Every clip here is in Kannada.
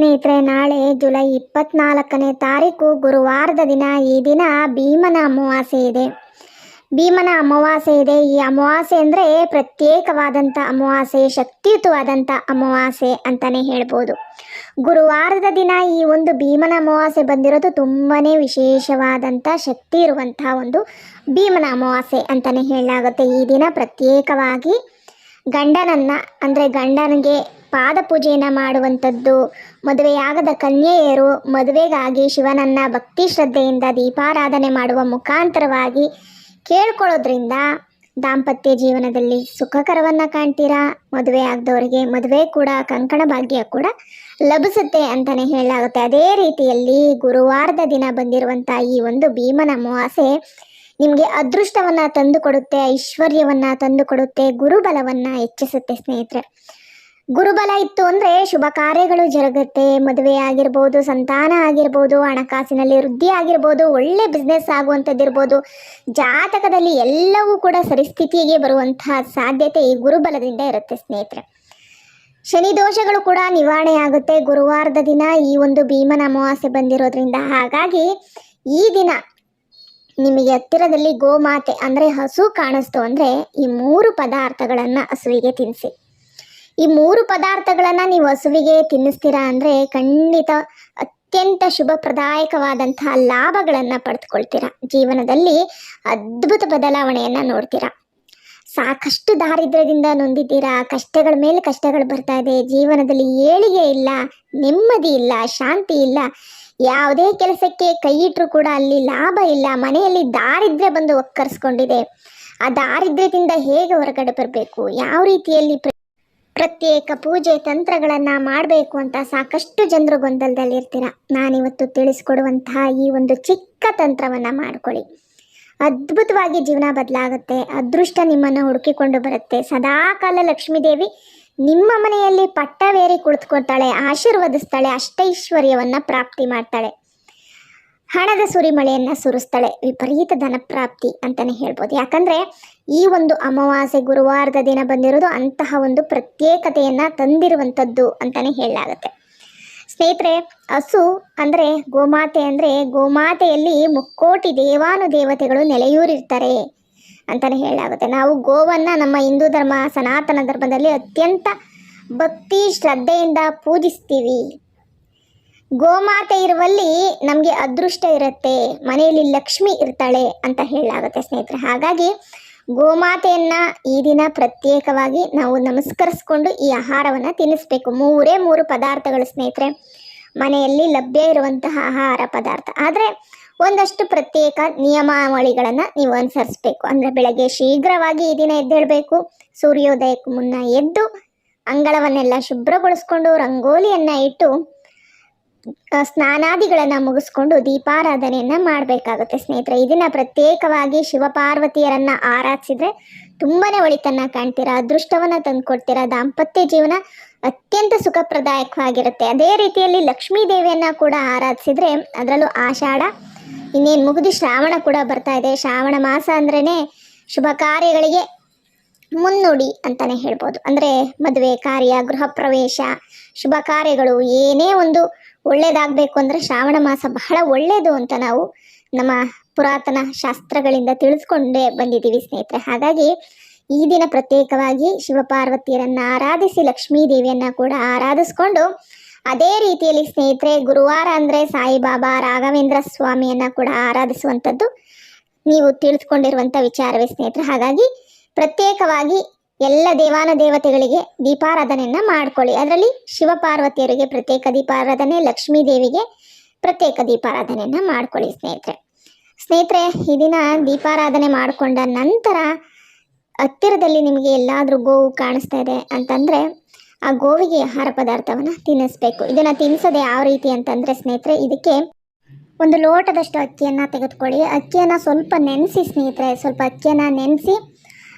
ಸ್ನೇಹಿತರೆ, ನಾಳೆ ಜುಲೈ ಇಪ್ಪತ್ನಾಲ್ಕನೇ ತಾರೀಕು ಗುರುವಾರದ ದಿನ ಈ ದಿನ ಭೀಮನ ಅಮಾವಾಸ್ಯೆ ಇದೆ. ಭೀಮನ ಅಮಾವಾಸ್ಯೆ ಇದೆ. ಈ ಅಮಾವಾಸ್ಯೆ ಅಂದರೆ ಪ್ರತ್ಯೇಕವಾದಂಥ ಅಮಾವಾಸ್ಯೆ, ಶಕ್ತಿಯುತವಾದಂಥ ಅಮಾವಾಸ್ಯೆ ಅಂತಲೇ ಹೇಳ್ಬೋದು. ಗುರುವಾರದ ದಿನ ಈ ಒಂದು ಭೀಮನ ಅಮಾವಾಸ್ಯೆ ಬಂದಿರೋದು ತುಂಬಾ ವಿಶೇಷವಾದಂಥ ಶಕ್ತಿ ಇರುವಂಥ ಒಂದು ಭೀಮನ ಅಮಾವಾಸ್ಯೆ ಅಂತಲೇ ಹೇಳಲಾಗುತ್ತೆ. ಈ ದಿನ ಪ್ರತ್ಯೇಕವಾಗಿ ಗಂಡನನ್ನು, ಅಂದರೆ ಗಂಡನಿಗೆ ಪಾದ ಪೂಜೆಯನ್ನು ಮಾಡುವಂಥದ್ದು. ಮದುವೆಯಾಗದ ಕನ್ಯೆಯರು ಮದುವೆಗಾಗಿ ಶಿವನನ್ನ ಭಕ್ತಿ ಶ್ರದ್ಧೆಯಿಂದ ದೀಪಾರಾಧನೆ ಮಾಡುವ ಮುಖಾಂತರವಾಗಿ ಕೇಳ್ಕೊಳ್ಳೋದ್ರಿಂದ ದಾಂಪತ್ಯ ಜೀವನದಲ್ಲಿ ಸುಖಕರವನ್ನು ಕಾಣ್ತೀರಾ? ಮದುವೆ ಆಗದವರಿಗೆ ಮದುವೆ ಕೂಡ, ಕಂಕಣ ಭಾಗ್ಯ ಕೂಡ ಲಭಿಸುತ್ತೆ ಅಂತಲೇ ಹೇಳಲಾಗುತ್ತೆ. ಅದೇ ರೀತಿಯಲ್ಲಿ ಗುರುವಾರದ ದಿನ ಬಂದಿರುವಂಥ ಈ ಒಂದು ಭೀಮನ ಅಮಾವಾಸೆ ನಿಮಗೆ ಅದೃಷ್ಟವನ್ನು ತಂದುಕೊಡುತ್ತೆ, ಐಶ್ವರ್ಯವನ್ನು ತಂದುಕೊಡುತ್ತೆ, ಗುರುಬಲವನ್ನು ಹೆಚ್ಚಿಸುತ್ತೆ ಸ್ನೇಹಿತರೆ. ಗುರುಬಲ ಇತ್ತು ಅಂದರೆ ಶುಭ ಕಾರ್ಯಗಳು ಜರುಗುತ್ತೆ, ಮದುವೆ ಆಗಿರ್ಬೋದು, ಸಂತಾನ ಆಗಿರ್ಬೋದು, ಹಣಕಾಸಿನಲ್ಲಿ ವೃದ್ಧಿ ಆಗಿರ್ಬೋದು, ಒಳ್ಳೆ ಬಿಸ್ನೆಸ್ ಆಗುವಂಥದ್ದಿರ್ಬೋದು, ಜಾತಕದಲ್ಲಿ ಎಲ್ಲವೂ ಕೂಡ ಸರಿಸ್ಥಿತಿಗೆ ಬರುವಂತಹ ಸಾಧ್ಯತೆ ಈ ಗುರುಬಲದಿಂದ ಇರುತ್ತೆ ಸ್ನೇಹಿತರೆ. ಶನಿ ದೋಷಗಳು ಕೂಡ ನಿವಾರಣೆ ಆಗುತ್ತೆ. ಗುರುವಾರದ ದಿನ ಈ ಒಂದು ಭೀಮನ ಅಮಾವಾಸ್ಯೆ ಬಂದಿರೋದ್ರಿಂದ. ಹಾಗಾಗಿ ಈ ದಿನ ನಿಮಗೆ ಹತ್ತಿರದಲ್ಲಿ ಗೋಮಾತೆ ಅಂದರೆ ಹಸು ಕಾಣಿಸ್ತು ಅಂದರೆ ಈ ಮೂರು ಪದಾರ್ಥಗಳನ್ನು ಹಸುವಿಗೆ ತಿನ್ನಿಸಿ. ಈ ಮೂರು ಪದಾರ್ಥಗಳನ್ನು ನೀವು ಹಸುವಿಗೆ ತಿನ್ನಿಸ್ತೀರಾ ಅಂದರೆ ಖಂಡಿತ ಅತ್ಯಂತ ಶುಭಪ್ರದಾಯಕವಾದಂತಹ ಲಾಭಗಳನ್ನು ಪಡೆದುಕೊಳ್ತೀರಾ. ಜೀವನದಲ್ಲಿ ಅದ್ಭುತ ಬದಲಾವಣೆಯನ್ನು ನೋಡ್ತೀರಾ. ಸಾಕಷ್ಟು ದಾರಿದ್ರ್ಯದಿಂದ ನೊಂದಿದ್ದೀರಾ. ಕಷ್ಟಗಳ ಮೇಲೆ ಕಷ್ಟಗಳು ಬರ್ತಾ ಇದೆ. ಜೀವನದಲ್ಲಿ ಏಳಿಗೆ ಇಲ್ಲ, ನೆಮ್ಮದಿ ಇಲ್ಲ, ಶಾಂತಿ ಇಲ್ಲ. ಯಾವುದೇ ಕೆಲಸಕ್ಕೆ ಕೈ ಇಟ್ಟರು ಕೂಡ ಅಲ್ಲಿ ಲಾಭ ಇಲ್ಲ. ಮನೆಯಲ್ಲಿ ದಾರಿದ್ರ್ಯ ಬಂದು ಒಕ್ಕರಿಸ್ಕೊಂಡಿದೆ. ಆ ದಾರಿದ್ರ್ಯದಿಂದ ಹೇಗೆ ಹೊರಗಡೆ ಬರಬೇಕು? ಯಾವ ರೀತಿಯಲ್ಲಿ ಪ್ರತ್ಯೇಕ ಪೂಜೆ ತಂತ್ರಗಳನ್ನು ಮಾಡಬೇಕು ಅಂತ ಸಾಕಷ್ಟು ಜನರು ಗೊಂದಲದಲ್ಲಿರ್ತೀರ. ನಾನಿವತ್ತು ತಿಳಿಸ್ಕೊಡುವಂತಹ ಈ ಒಂದು ಚಿಕ್ಕ ತಂತ್ರವನ್ನು ಮಾಡ್ಕೊಳ್ಳಿ. ಅದ್ಭುತವಾಗಿ ಜೀವನ ಬದಲಾಗುತ್ತೆ, ಅದೃಷ್ಟ ನಿಮ್ಮನ್ನು ಹುಡುಕಿಕೊಂಡು ಬರುತ್ತೆ. ಸದಾಕಾಲ ಲಕ್ಷ್ಮೀದೇವಿ ನಿಮ್ಮ ಮನೆಯಲ್ಲಿ ಪಟ್ಟವೇರಿ ಕುಳಿತುಕೊಳ್ತಾಳೆ, ಆಶೀರ್ವದಿಸ್ತಾಳೆ, ಅಷ್ಟೈಶ್ವರ್ಯವನ್ನು ಪ್ರಾಪ್ತಿ ಮಾಡ್ತಾಳೆ. ಹಣದ ಸುರಿಮಳೆಯನ್ನು ಸುರಿಸ್ತಾಳೆ. ವಿಪರೀತ ಧನ ಪ್ರಾಪ್ತಿ ಅಂತಲೇ ಹೇಳ್ಬೋದು. ಯಾಕಂದರೆ ಈ ಒಂದು ಅಮಾವಾಸ್ಯೆ ಗುರುವಾರದ ದಿನ ಬಂದಿರೋದು ಅಂತಹ ಒಂದು ಪ್ರತ್ಯೇಕತೆಯನ್ನು ತಂದಿರುವಂಥದ್ದು ಅಂತಲೇ ಹೇಳಲಾಗುತ್ತೆ. ಸ್ನೇಹಿತರೆ, ಹಸು ಅಂದರೆ ಗೋಮಾತೆ ಅಂದರೆ ಗೋಮಾತೆಯಲ್ಲಿ ಮುಕ್ಕೋಟಿ ದೇವಾನು ದೇವತೆಗಳು ನೆಲೆಯೂರಿರ್ತಾರೆ ಅಂತಲೇ ಹೇಳಲಾಗುತ್ತೆ. ನಾವು ಗೋವನ್ನು ನಮ್ಮ ಹಿಂದೂ ಧರ್ಮ, ಸನಾತನ ಧರ್ಮದಲ್ಲಿ ಅತ್ಯಂತ ಭಕ್ತಿ ಶ್ರದ್ಧೆಯಿಂದ ಪೂಜಿಸ್ತೀವಿ. ಗೋಮಾತೆ ಇರುವಲ್ಲಿ ನಮಗೆ ಅದೃಷ್ಟ ಇರುತ್ತೆ, ಮನೆಯಲ್ಲಿ ಲಕ್ಷ್ಮಿ ಇರ್ತಾಳೆ ಅಂತ ಹೇಳಲಾಗುತ್ತೆ ಸ್ನೇಹಿತರೆ. ಹಾಗಾಗಿ ಗೋಮಾತೆಯನ್ನು ಈ ದಿನ ಪ್ರತ್ಯೇಕವಾಗಿ ನಾವು ನಮಸ್ಕರಿಸ್ಕೊಂಡು ಈ ಆಹಾರವನ್ನು ತಿನ್ನಿಸ್ಬೇಕು ಮೂರೇ ಮೂರು ಪದಾರ್ಥಗಳು ಸ್ನೇಹಿತರೆ. ಮನೆಯಲ್ಲಿ ಲಭ್ಯ ಇರುವಂತಹ ಆಹಾರ ಪದಾರ್ಥ. ಆದರೆ ಒಂದಷ್ಟು ಪ್ರತ್ಯೇಕ ನಿಯಮಾವಳಿಗಳನ್ನು ನೀವು ಅನುಸರಿಸಬೇಕು. ಅಂದರೆ ಬೆಳಗ್ಗೆ ಶೀಘ್ರವಾಗಿ ಈ ದಿನ ಎದ್ದೇಳಬೇಕು. ಸೂರ್ಯೋದಯಕ್ಕೂ ಮುನ್ನ ಎದ್ದು ಅಂಗಳವನ್ನೆಲ್ಲ ಶುಭ್ರಗೊಳಿಸ್ಕೊಂಡು, ರಂಗೋಲಿಯನ್ನು ಇಟ್ಟು ಸ್ನಾನಾದಿಗಳನ್ನು ಮುಗಿಸ್ಕೊಂಡು ದೀಪಾರಾಧನೆಯನ್ನು ಮಾಡಬೇಕಾಗುತ್ತೆ ಸ್ನೇಹಿತರೆ. ಇದನ್ನ ಪ್ರತ್ಯೇಕವಾಗಿ ಶಿವಪಾರ್ವತಿಯರನ್ನ ಆರಾಧಿಸಿದ್ರೆ ತುಂಬಾನೇ ಒಳಿತನ್ನ ಕಾಣ್ತೀರಾ, ಅದೃಷ್ಟವನ್ನ ತಂದುಕೊಡ್ತೀರಾ, ದಾಂಪತ್ಯ ಜೀವನ ಅತ್ಯಂತ ಸುಖಪ್ರದಾಯಕವಾಗಿರುತ್ತೆ. ಅದೇ ರೀತಿಯಲ್ಲಿ ಲಕ್ಷ್ಮೀ ದೇವಿಯನ್ನ ಕೂಡ ಆರಾಧಿಸಿದ್ರೆ ಅದರಲ್ಲೂ ಆಷಾಢ, ಇನ್ನೇನು ಮುಗಿದು ಶ್ರಾವಣ ಕೂಡ ಬರ್ತಾ ಇದೆ. ಶ್ರಾವಣ ಮಾಸ ಅಂದ್ರೇ ಶುಭ ಕಾರ್ಯಗಳಿಗೆ ಮುನ್ನುಡಿ ಅಂತಾನೆ ಹೇಳ್ಬೋದು. ಅಂದರೆ ಮದುವೆ, ಕಾರ್ಯ, ಗೃಹ ಪ್ರವೇಶ, ಶುಭ ಕಾರ್ಯಗಳು ಏನೇ ಒಂದು ಒಳ್ಳೇದಾಗಬೇಕು ಅಂದರೆ ಶ್ರಾವಣ ಮಾಸ ಬಹಳ ಒಳ್ಳೆಯದು ಅಂತ ನಾವು ನಮ್ಮ ಪುರಾತನ ಶಾಸ್ತ್ರಗಳಿಂದ ತಿಳಿಸ್ಕೊಂಡೇ ಬಂದಿದ್ದೀವಿ ಸ್ನೇಹಿತರೆ. ಹಾಗಾಗಿ ಈ ದಿನ ಪ್ರತ್ಯೇಕವಾಗಿ ಶಿವಪಾರ್ವತಿಯರನ್ನು ಆರಾಧಿಸಿ ಲಕ್ಷ್ಮೀ ದೇವಿಯನ್ನು ಕೂಡ ಆರಾಧಿಸ್ಕೊಂಡು ಅದೇ ರೀತಿಯಲ್ಲಿ ಸ್ನೇಹಿತರೆ ಗುರುವಾರ ಅಂದರೆ ಸಾಯಿಬಾಬಾ ರಾಘವೇಂದ್ರ ಸ್ವಾಮಿಯನ್ನು ಕೂಡ ಆರಾಧಿಸುವಂಥದ್ದು ನೀವು ತಿಳಿದುಕೊಂಡಿರುವಂಥ ವಿಚಾರವೇ ಸ್ನೇಹಿತರೆ. ಹಾಗಾಗಿ ಪ್ರತ್ಯೇಕವಾಗಿ ಎಲ್ಲ ದೇವಾನ ದೇವತೆಗಳಿಗೆ ದೀಪಾರಾಧನೆಯನ್ನು ಮಾಡ್ಕೊಳ್ಳಿ. ಅದರಲ್ಲಿ ಶಿವಪಾರ್ವತಿಯರಿಗೆ ಪ್ರತ್ಯೇಕ ದೀಪಾರಾಧನೆ, ಲಕ್ಷ್ಮೀ ದೇವಿಗೆ ಪ್ರತ್ಯೇಕ ದೀಪಾರಾಧನೆಯನ್ನು ಮಾಡ್ಕೊಳ್ಳಿ ಸ್ನೇಹಿತರೆ. ಸ್ನೇಹಿತರೆ, ಈ ದಿನ ದೀಪಾರಾಧನೆ ಮಾಡಿಕೊಂಡ ನಂತರ ಹತ್ತಿರದಲ್ಲಿ ನಿಮಗೆ ಎಲ್ಲಾದರೂ ಗೋವು ಕಾಣಿಸ್ತಾ ಇದೆ ಅಂತಂದರೆ ಆ ಗೋವಿಗೆ ಆಹಾರ ಪದಾರ್ಥವನ್ನು ತಿನ್ನಿಸ್ಬೇಕು. ಇದನ್ನು ತಿನ್ನಿಸೋದು ಯಾವ ರೀತಿ ಅಂತಂದರೆ ಸ್ನೇಹಿತರೆ, ಇದಕ್ಕೆ ಒಂದು ಲೋಟದಷ್ಟು ಅಕ್ಕಿಯನ್ನು ತೆಗೆದುಕೊಳ್ಳಿ. ಅಕ್ಕಿಯನ್ನು ಸ್ವಲ್ಪ ನೆನೆಸಿ ಸ್ನೇಹಿತರೆ, ಸ್ವಲ್ಪ ಅಕ್ಕಿಯನ್ನು ನೆನೆಸಿ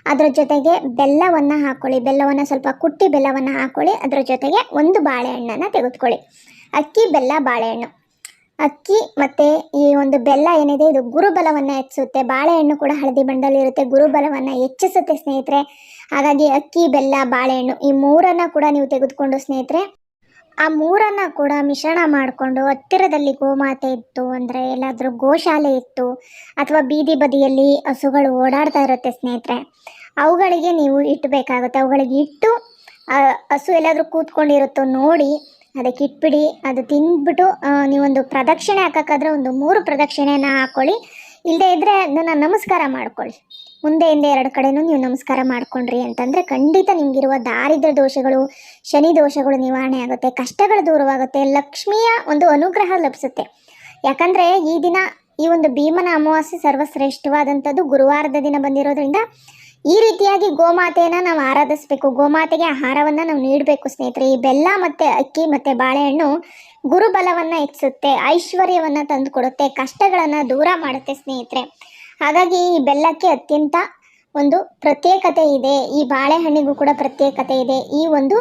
ಅದರ ಜೊತೆಗೆ ಬೆಲ್ಲವನ್ನು ಹಾಕ್ಕೊಳ್ಳಿ ಬೆಲ್ಲವನ್ನು ಸ್ವಲ್ಪ ಕುಟ್ಟಿ ಬೆಲ್ಲವನ್ನು ಹಾಕ್ಕೊಳ್ಳಿ ಅದರ ಜೊತೆಗೆ ಒಂದು ಬಾಳೆಹಣ್ಣನ್ನು ತೆಗೆದುಕೊಳ್ಳಿ. ಅಕ್ಕಿ, ಬೆಲ್ಲ, ಬಾಳೆಹಣ್ಣು. ಅಕ್ಕಿ ಮತ್ತು ಈ ಒಂದು ಬೆಲ್ಲ ಏನಿದೆ, ಇದು ಗುರುಬಲವನ್ನು ಹೆಚ್ಚಿಸುತ್ತೆ. ಬಾಳೆಹಣ್ಣು ಕೂಡ ಹಳದಿ ಬಣ್ಣದಲ್ಲಿ ಇರುತ್ತೆ. ಗುರುಬಲವನ್ನು ಹೆಚ್ಚಿಸುತ್ತೆ ಸ್ನೇಹಿತರೆ. ಹಾಗಾಗಿ ಅಕ್ಕಿ, ಬೆಲ್ಲ, ಬಾಳೆಹಣ್ಣು ಈ ಮೂರನ್ನು ಕೂಡ ನೀವು ತೆಗೆದುಕೊಂಡು ಸ್ನೇಹಿತರೆ ಆ ಮೂರನ್ನ ಕೂಡ ಮಿಶ್ರಣ ಮಾಡಿಕೊಂಡು ಹತ್ತಿರದಲ್ಲಿ ಗೋಮಾತೆ ಇತ್ತು ಅಂದರೆ ಎಲ್ಲಾದರೂ ಗೋಶಾಲೆ ಇತ್ತು ಅಥವಾ ಬೀದಿ ಬದಿಯಲ್ಲಿ ಹಸುಗಳು ಓಡಾಡ್ತಾ ಇರುತ್ತೆ ಸ್ನೇಹಿತರೆ, ಅವುಗಳಿಗೆ ನೀವು ಇಟ್ಟಬೇಕಾಗುತ್ತೆ ಅವುಗಳಿಗೆ ಇಟ್ಟು ಹಸು ಎಲ್ಲಾದರೂ ಕೂತ್ಕೊಂಡಿರುತ್ತೋ ನೋಡಿ ಅದಕ್ಕೆ ಇಟ್ಬಿಡಿ, ಅದು ತಿಂದ್ಬಿಟ್ಟು ನೀವೊಂದು ಪ್ರದಕ್ಷಿಣೆ ಹಾಕೋಕ್ಕಾದ್ರೆ ಒಂದು ಮೂರು ಪ್ರದಕ್ಷಿಣೆಯನ್ನು ಹಾಕ್ಕೊಳ್ಳಿ ಇಲ್ಲದೇ ಇದ್ದರೆ ಅದನ್ನು ನಮಸ್ಕಾರ ಮಾಡ್ಕೊಳ್ಳಿ. ಮುಂದೆ ಹಿಂದೆ ಎರಡು ಕಡೆನೂ ನೀವು ನಮಸ್ಕಾರ ಮಾಡ್ಕೊಂಡ್ರಿ ಅಂತಂದರೆ ಖಂಡಿತ ನಿಮಗಿರುವ ದಾರಿದ್ರ ದೋಷಗಳು, ಶನಿ ದೋಷಗಳು ನಿವಾರಣೆ ಆಗುತ್ತೆ, ಕಷ್ಟಗಳು ದೂರವಾಗುತ್ತೆ, ಲಕ್ಷ್ಮಿಯ ಒಂದು ಅನುಗ್ರಹ ಲಭಿಸುತ್ತೆ. ಯಾಕಂದರೆ ಈ ದಿನ ಈ ಒಂದು ಭೀಮನ ಅಮಾವಾಸ್ಯೆ ಸರ್ವಶ್ರೇಷ್ಠವಾದಂಥದ್ದು ಗುರುವಾರದ ದಿನ ಬಂದಿರೋದ್ರಿಂದ ಈ ರೀತಿಯಾಗಿ ಗೋಮಾತೆಯನ್ನು ನಾವು ಆರಾಧಿಸಬೇಕು, ಗೋಮಾತೆಗೆ ಆಹಾರವನ್ನು ನಾವು ನೀಡಬೇಕು ಸ್ನೇಹಿತರೆ. ಈ ಬೆಲ್ಲ ಮತ್ತು ಅಕ್ಕಿ ಮತ್ತು ಬಾಳೆಹಣ್ಣು ಗುರುಬಲವನ್ನು ಹೆಚ್ಚಿಸುತ್ತೆ, ಐಶ್ವರ್ಯವನ್ನು ತಂದುಕೊಡುತ್ತೆ, ಕಷ್ಟಗಳನ್ನು ದೂರ ಮಾಡುತ್ತೆ ಸ್ನೇಹಿತರೆ. ಹಾಗಾಗಿ ಈ ಬೆಲ್ಲಕ್ಕೆ ಅತ್ಯಂತ ಒಂದು ಪ್ರತ್ಯೇಕತೆ ಇದೆ. ಈ ಬಾಳೆಹಣ್ಣಿಗೂ ಕೂಡ ಪ್ರತ್ಯೇಕತೆ ಇದೆ. ಈ ಒಂದು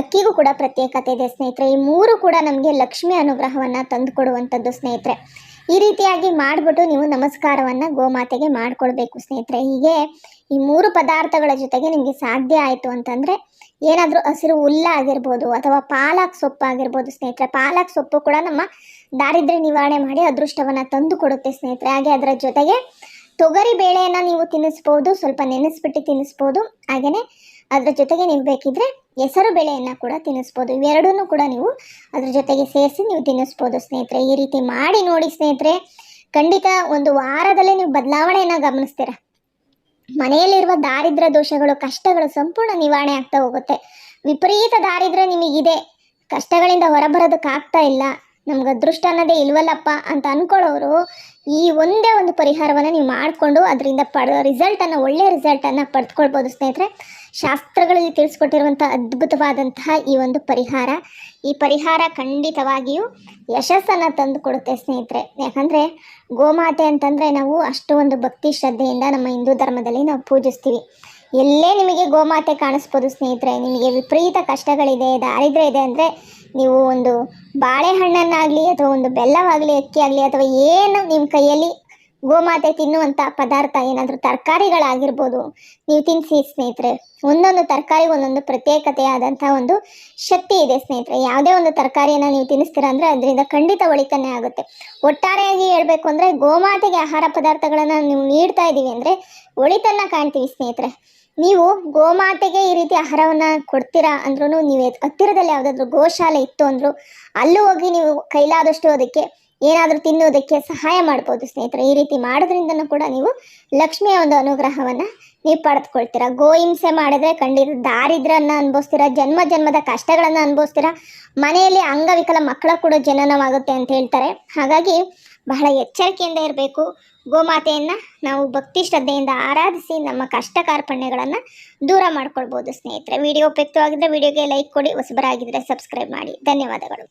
ಅಕ್ಕಿಗೂ ಕೂಡ ಪ್ರತ್ಯೇಕತೆ ಇದೆ ಸ್ನೇಹಿತರೆ. ಈ ಮೂರು ಕೂಡ ನಮಗೆ ಲಕ್ಷ್ಮಿ ಅನುಗ್ರಹವನ್ನು ತಂದುಕೊಡುವಂಥದ್ದು ಸ್ನೇಹಿತರೆ. ಈ ರೀತಿಯಾಗಿ ಮಾಡಿಬಿಟ್ಟು ನೀವು ನಮಸ್ಕಾರವನ್ನು ಗೋಮಾತೆಗೆ ಮಾಡಿಕೊಡ್ಬೇಕು ಸ್ನೇಹಿತರೆ. ಹೀಗೆ ಈ ಮೂರು ಪದಾರ್ಥಗಳ ಜೊತೆಗೆ ನಿಮಗೆ ಸಾಧ್ಯ ಆಯಿತು ಅಂತಂದರೆ ಏನಾದರೂ ಹಸಿರು ಹುಲ್ಲ ಆಗಿರ್ಬೋದು ಅಥವಾ ಪಾಲಕ್ ಸೊಪ್ಪು ಆಗಿರ್ಬೋದು ಸ್ನೇಹಿತರೆ. ಪಾಲಕ್ ಸೊಪ್ಪು ಕೂಡ ನಮ್ಮ ದಾರಿದ್ರ್ಯ ನಿವಾರಣೆ ಮಾಡಿ ಅದೃಷ್ಟವನ್ನು ತಂದು ಕೊಡುತ್ತೆ ಸ್ನೇಹಿತರೆ. ಹಾಗೆ ಅದರ ಜೊತೆಗೆ ತೊಗರಿ ಬೇಳೆಯನ್ನು ನೀವು ತಿನ್ನಿಸ್ಬೋದು, ಸ್ವಲ್ಪ ನೆನೆಸ್ಬಿಟ್ಟು ತಿನ್ನಿಸ್ಬೋದು. ಹಾಗೆಯೇ ಅದ್ರ ಜೊತೆಗೆ ನೀವು ಬೇಕಿದ್ರೆ ಹೆಸರು ಬೇಳೆಯನ್ನು ಕೂಡ ತಿನ್ನಿಸ್ಬೋದು. ಇವೆರಡನ್ನೂ ಕೂಡ ನೀವು ಅದ್ರ ಜೊತೆಗೆ ಸೇರಿಸಿ ನೀವು ತಿನ್ನಿಸ್ಬೋದು ಸ್ನೇಹಿತರೆ. ಈ ರೀತಿ ಮಾಡಿ ನೋಡಿ ಸ್ನೇಹಿತರೆ, ಖಂಡಿತ ಒಂದು ವಾರದಲ್ಲೇ ನೀವು ಬದಲಾವಣೆಯನ್ನು ಗಮನಿಸ್ತೀರ? ಮನೆಯಲ್ಲಿರುವ ದಾರಿದ್ರ ದೋಷಗಳು, ಕಷ್ಟಗಳು ಸಂಪೂರ್ಣ ನಿವಾರಣೆ ಆಗ್ತಾ ಹೋಗುತ್ತೆ. ವಿಪರೀತ ದಾರಿದ್ರ್ಯ ನಿಮಗಿದೆ. ಕಷ್ಟಗಳಿಂದ ಹೊರಬರೋದಕ್ಕಾಗ್ತಾ ಇಲ್ಲ. ನಮ್ಗೆ ಅದೃಷ್ಟ ಅನ್ನೋದೇ ಇಲ್ವಲ್ಲಪ್ಪ ಅಂತ ಅನ್ಕೊಳ್ಳೋರು ಈ ಒಂದೇ ಒಂದು ಪರಿಹಾರವನ್ನು ನೀವು ಮಾಡಿಕೊಂಡು ಅದರಿಂದ ಪಡ ರಿಸಲ್ಟನ್ನು ಒಳ್ಳೆಯ ರಿಸಲ್ಟನ್ನು ಪಡೆದುಕೊಳ್ಬೋದು ಸ್ನೇಹಿತರೆ. ಶಾಸ್ತ್ರಗಳಲ್ಲಿ ತಿಳಿಸ್ಕೊಟ್ಟಿರುವಂಥ ಅದ್ಭುತವಾದಂತಹ ಈ ಒಂದು ಪರಿಹಾರ. ಈ ಪರಿಹಾರ ಖಂಡಿತವಾಗಿಯೂ ಯಶಸ್ಸನ್ನು ತಂದು ಕೊಡುತ್ತೆ ಸ್ನೇಹಿತರೆ. ಯಾಕಂದರೆ ಗೋಮಾತೆ ಅಂತಂದರೆ ನಾವು ಅಷ್ಟು ಒಂದು ಭಕ್ತಿ ಶ್ರದ್ಧೆಯಿಂದ ನಮ್ಮ ಹಿಂದೂ ಧರ್ಮದಲ್ಲಿ ನಾವು ಪೂಜಿಸ್ತೀವಿ. ಎಲ್ಲೇ ನಿಮಗೆ ಗೋಮಾತೆ ಕಾಣಿಸ್ಬೋದು ಸ್ನೇಹಿತರೆ. ನಿಮಗೆ ವಿಪರೀತ ಕಷ್ಟಗಳಿದೆ, ದಾರಿದ್ರ್ಯ ಇದೆ ಅಂದರೆ ನೀವು ಒಂದು ಬಾಳೆಹಣ್ಣನ್ನಾಗಲಿ ಅಥವಾ ಒಂದು ಬೆಲ್ಲವಾಗಲಿ ಅಕ್ಕಿ ಆಗಲಿ ಅಥವಾ ಏನು ನಿಮ್ಮ ಕೈಯಲ್ಲಿ ಗೋಮಾತೆ ತಿನ್ನುವಂಥ ಪದಾರ್ಥ ಏನಾದರೂ ತರಕಾರಿಗಳಾಗಿರ್ಬೋದು, ನೀವು ತಿನ್ನಿಸಿ ಸ್ನೇಹಿತರೆ. ಒಂದೊಂದು ತರಕಾರಿ, ಒಂದೊಂದು ಪ್ರತ್ಯೇಕತೆಯಾದಂಥ ಒಂದು ಶಕ್ತಿ ಇದೆ ಸ್ನೇಹಿತರೆ. ಯಾವುದೇ ಒಂದು ತರಕಾರಿಯನ್ನು ನೀವು ತಿನ್ನಿಸ್ತೀರ ಅಂದರೆ ಅದರಿಂದ ಖಂಡಿತ ಒಳಿತನೇ ಆಗುತ್ತೆ. ಒಟ್ಟಾರೆಯಾಗಿ ಹೇಳಬೇಕು ಅಂದರೆ ಗೋಮಾತೆಗೆ ಆಹಾರ ಪದಾರ್ಥಗಳನ್ನು ನೀವು ನೀಡ್ತಾ ಇದ್ದೀವಿ ಅಂದರೆ ಒಳಿತನ್ನು ಕಾಣ್ತೀವಿ ಸ್ನೇಹಿತರೆ. ನೀವು ಗೋಮಾತೆಗೆ ಈ ರೀತಿ ಆಹಾರವನ್ನು ಕೊಡ್ತೀರಾ ಅಂದ್ರೂ ನೀವು ಹತ್ತಿರದಲ್ಲಿ ಯಾವುದಾದ್ರೂ ಗೋಶಾಲೆ ಇತ್ತು ಅಂದರು, ಅಲ್ಲೂ ಹೋಗಿ ನೀವು ಕೈಲಾದಷ್ಟು ಅದಕ್ಕೆ ಏನಾದರೂ ತಿನ್ನೋದಕ್ಕೆ ಸಹಾಯ ಮಾಡ್ಬೋದು ಸ್ನೇಹಿತರೆ. ಈ ರೀತಿ ಮಾಡೋದ್ರಿಂದನೂ ಕೂಡ ನೀವು ಲಕ್ಷ್ಮಿಯ ಒಂದು ಅನುಗ್ರಹವನ್ನು ನೀವು ಪಡೆದುಕೊಳ್ತೀರಾ. ಗೋಹಿಂಸೆ ಮಾಡಿದ್ರೆ ಖಂಡಿತ ದಾರಿದ್ರ್ಯನ ಅನುಭವಿಸ್ತೀರಾ, ಜನ್ಮ ಜನ್ಮದ ಕಷ್ಟಗಳನ್ನು ಅನುಭವಿಸ್ತೀರಾ, ಮನೆಯಲ್ಲಿ ಅಂಗವಿಕಲ ಮಕ್ಕಳ ಕೂಡ ಜನನವಾಗುತ್ತೆ ಅಂತ ಹೇಳ್ತಾರೆ. ಹಾಗಾಗಿ ಬಹಳ ಎಚ್ಚರಿಕೆಯಿಂದ ಇರಬೇಕು. ಗೋಮಾತೆಯನ್ನು ನಾವು ಭಕ್ತಿ ಶ್ರದ್ಧೆಯಿಂದ ಆರಾಧಿಸಿ ನಮ್ಮ ಕಷ್ಟ ಕಾರ್ಪಣ್ಯಗಳನ್ನು ದೂರ ಮಾಡ್ಕೊಳ್ಬೋದು ಸ್ನೇಹಿತರೆ. ವಿಡಿಯೋ ಉಪಯುಕ್ತವಾಗಿದ್ದರೆ ವಿಡಿಯೋಗೆ ಲೈಕ್ ಕೊಡಿ ಹೊಸಬರಾಗಿದ್ದರೆ ಸಬ್ಸ್ಕ್ರೈಬ್ ಮಾಡಿ. ಧನ್ಯವಾದಗಳು.